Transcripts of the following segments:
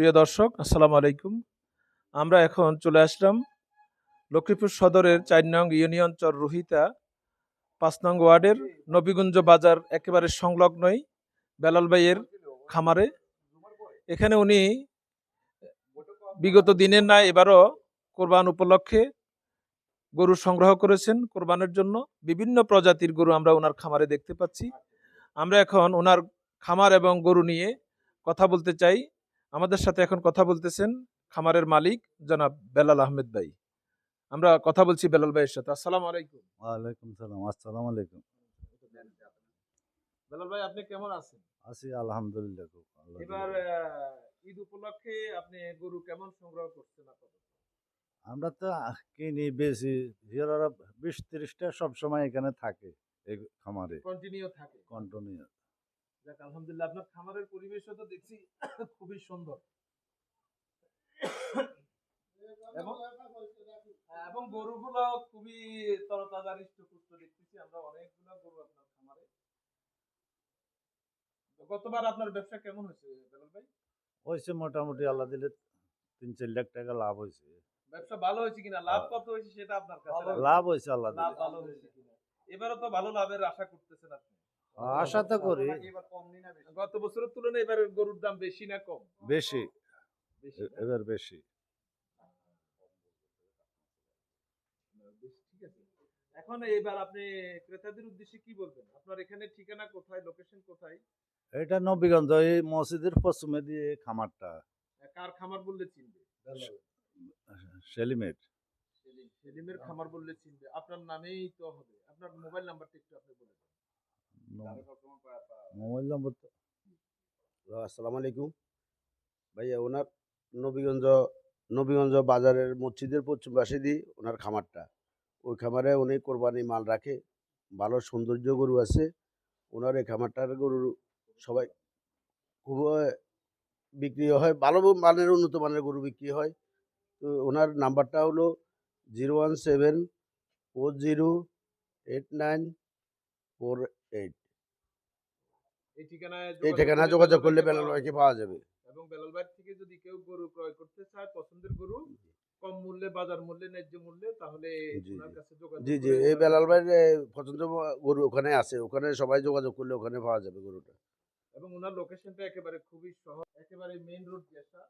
প্রিয় দর্শক, আসসালামু আলাইকুম। আমরা এখন চলে আসলাম লক্ষ্মীপুর সদরের চার নং ইউনিয়ন চর রোহিতা, পাঁচ নং ওয়ার্ডের নবীগঞ্জ বাজার একেবারে সংলগ্নই বেলাল ভাইয়ের খামারে। এখানে উনি বিগত দিনের না এবারও কোরবান উপলক্ষে গরু সংগ্রহ করেছেন। কোরবানের জন্য বিভিন্ন প্রজাতির গরু আমরা ওনার খামারে দেখতে পাচ্ছি। আমরা এখন ওনার খামার এবং গরু নিয়ে কথা বলতে চাই। আমাদের সাথে এখন কথা বলতেছেন খামারের মালিক জনাব বেলাল আহমেদ ভাই। আমরা কথা বলছি বেলাল ভাইয়ের সাথে। আসসালামু আলাইকুম। ওয়ালাইকুম সালাম আসসালামু আলাইকুম। বেলাল ভাই আপনি কেমন আছেন? আছি আলহামদুলিল্লাহ এবার ঈদ উপলক্ষে আপনি গরু কেমন সংগ্রহ করছেন? আমরা তো কিনি বেশি হিরোরা বিশ ত্রিশটা সবসময় এখানে থাকে এই খামারে। কন্টিনিউ থাকে। কন্টিনিউ যাক আলহামদুলিল্লাহ আপনার খামারের পরিবেশও তো দেখছি খুবই সুন্দর। এবং হ্যাঁ, গরুগুলো খুবই তরতাজা হৃষ্টপুষ্ট দেখতেছি। আমরা অনেকগুলো গরু আপনার খামারে। গতবার আপনার ব্যবসা কেমন হয়েছে বেলাল ভাই? হয়েছে মোটামুটি আল্লাহ দিলে তিন চার লাখ টাকা লাভ হয়েছে। ব্যবসা ভালো হয়েছে কিনা? লাভ কত হয়েছে সেটা আপনার কাছে লাভ হয়েছে আল্লাহ দিলে। ভালো হয়েছে কিনা? এবারও তো ভালো লাভের আশা করতেছেন আপনি। আশা তো করি। গত বছরের তুলনায় এবার গরুর দাম বেশি না কম? বেশি। এবার বেশি। ঠিক আছে। এখন এবার আপনি ক্রেতাদের উদ্দেশ্যে কি বলবেন? আপনার এখানে ঠিকানা কোথায় লোকেশন কোথায়? এটা নবীগঞ্জ এই মসজিদের পশ্চিমে দিয়ে খামারটা। কার খামার বললে চিনবে? সেলিমেট সেলিম সেলিমের খামার বললে চিনবে। আপনার নামেই তো হবে। আপনার মোবাইল নাম্বারটা একটু আপনি বলে মোবাইল নম্বর তো আসসালামু আলাইকুম ভাইয়া ওনার নবীগঞ্জ নবীগঞ্জ বাজারের মসজিদের পশ্চিম পাশে দিয়ে ওনার খামারটা। ওই খামারে উনি কোরবানি মাল রাখে ভালো সৌন্দর্য গরু আছে। ওনার এই খামারটার গরু সবাই খুব বিক্রি হয় ভালো মানের উন্নত মানের গরু বিক্রি হয়। তো ওনার নাম্বারটা হলো zero one seven four zero eight nine four eight. এই ঠিকানায় এই ঠিকানা যোগাযোগ করলে বেলাল ভাইকে পাওয়া যাবে। এবং বেলাল ভাই থেকে যদি কেউ গরু ক্রয় করতে চায় পছন্দের গরু কম মূল্যে বাজার মূল্যে ন্যায্য মূল্যে তাহলে জি, জি। কাছে যোগাযোগ জি জি। এই বেলাল ভাইয়ের পছন্দ গরু ওখানে আছে। ওখানে সবাই যোগাযোগ করলে ওখানে পাওয়া যাবে গরুটা। এবং ওনার লোকেশনটা একেবারে খুবই সহজ একেবারে মেইন রোড যেটা।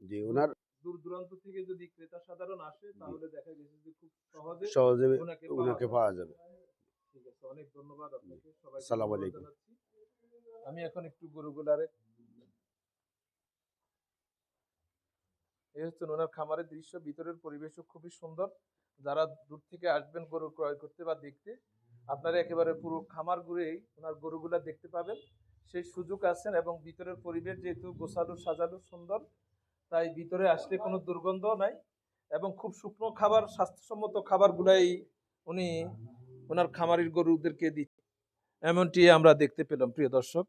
জি ওনার দূর দূরান্ত থেকে যদি ক্রেতা সাধারণ আসে তাহলে দেখা গেছে যে খুব সহজে সহজে ওনাকে পাওয়া যাবে। অনেক ধন্যবাদ আপনাকে। সবাই আসসালামু আলাইকুম। আমি এখন একটু গরুগুলারে এই হচ্ছে ওনার খামারের দৃশ্য। ভিতরের পরিবেশও খুবই সুন্দর। যারা দূর থেকে আসবেন গরু ক্রয় করতে বা দেখতে আপনারা একেবারে পুরো খামার ঘুরেই ওনার গরুগুলা দেখতে পাবেন। সেই সুযোগ আছেন এবং ভিতরের পরিবেশ যেহেতু গোছালো সাজালো সুন্দর তাই ভিতরে আসলে কোনো দুর্গন্ধ নাই এবং খুব শুকনো খাবার স্বাস্থ্যসম্মত খাবারগুলাই উনি ওনার খামারির গরুদেরকে দিচ্ছে। এমনটি আমরা দেখতে পেলাম প্রিয় দর্শক।